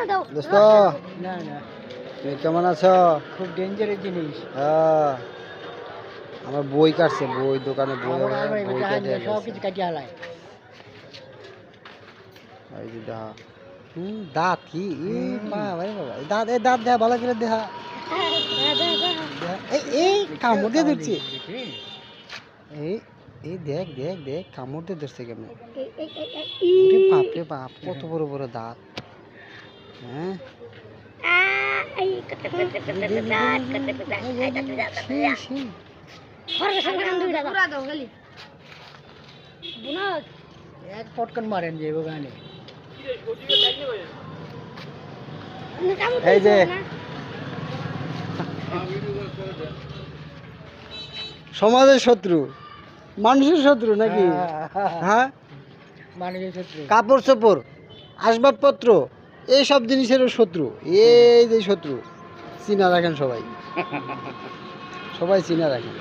না দাও দোস্ত। না না। তুমি কেমন আছো? খুব ডেঞ্জারের জিনিস। হ্যাঁ। আমার বই কাটছে বই দোকানে বই বই কেটে সব কিছু কাটিয়ে হালায় এই যে দেখা হুম দাঁত কি? ই বাবা রে বাবা। দাঁত এই দাঁত দেখা ভালো করে দেখা দেখা। এই এই কামড় দিয়ে ধরছি। এই এই দেখ দেখ দেখ কামড় দিয়ে ধরছে কেমন। ওরে বাপ রে বাপ কত বড় বড় দাঁত। হ্যাঁ? সেই, সেই। এক পটকন মারেন যে ওখানে এই যে। সমাজের শত্রু। মানুষের শত্রু নাকি? হ্যাঁ। মানুষের ক্ষেত্রে কাপড় চোপড় আসবাবপত্র। এই সব জিনিসেরও শত্রু। এই যে শত্রু চিনা রাখেন সবাই। সবাই চিনা রাখেন।